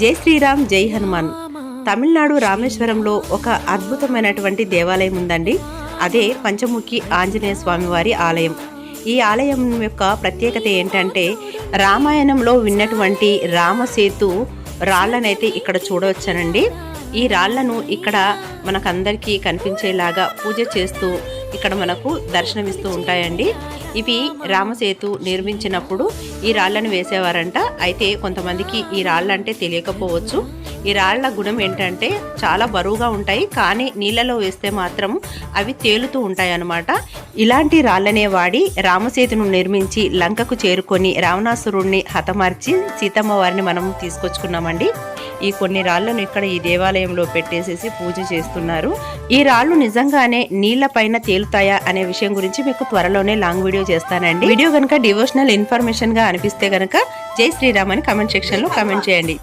జై శ్రీరామ్ జై హనుమాన్. తమిళనాడు రామేశ్వరంలో ఒక అద్భుతమైనటువంటి దేవాలయం ఉందండి. అదే పంచముఖి ఆంజనేయ స్వామి వారి ఆలయం. ఈ ఆలయం యొక్క ప్రత్యేకత ఏంటంటే రామాయణంలో విన్నటువంటి రామసేతు రాళ్ళనైతే ఇక్కడ చూడవచ్చానండి. ఈ రాళ్ళను ఇక్కడ మనకందరికీ కనిపించేలాగా పూజ చేస్తూ ఇక్కడ మనకు దర్శనమిస్తూ ఉంటాయండి. ఇవి రామసేతు నిర్మించినప్పుడు ఈ రాళ్ళను వేసేవారంట. అయితే కొంతమందికి ఈ రాళ్ళంటే తెలియకపోవచ్చు. ఈ రాళ్ళ గుణం ఏంటంటే చాలా బరువుగా ఉంటాయి. కానీ నీళ్ళలో వేస్తే మాత్రం అవి తేలుతూ ఉంటాయి అన్నమాట ఇలాంటి రాళ్ళనే వాడి రామసేతును నిర్మించి లంకకు చేరుకొని రావణాసురుణ్ణి హతమార్చి సీతమ్మ వారిని మనం తీసుకొచ్చుకున్నామండి. ఈ కొన్ని రాళ్ళను ఇక్కడ ఈ దేవాలయంలో పెట్టేసేసి పూజ చేస్తున్నారు. ఈ రాళ్ళు నిజంగానే నీళ్ళ పైన తేలుతాయా అనే విషయం గురించి మీకు త్వరలోనే లాంగ్ వీడియో చేస్తానండి. వీడియో కనుక డివోషనల్ ఇన్ఫర్మేషన్గా అనిపిస్తే గనక జై శ్రీరామ్ అని కమెంట్ సెక్షన్లో కమెంట్ చేయండి.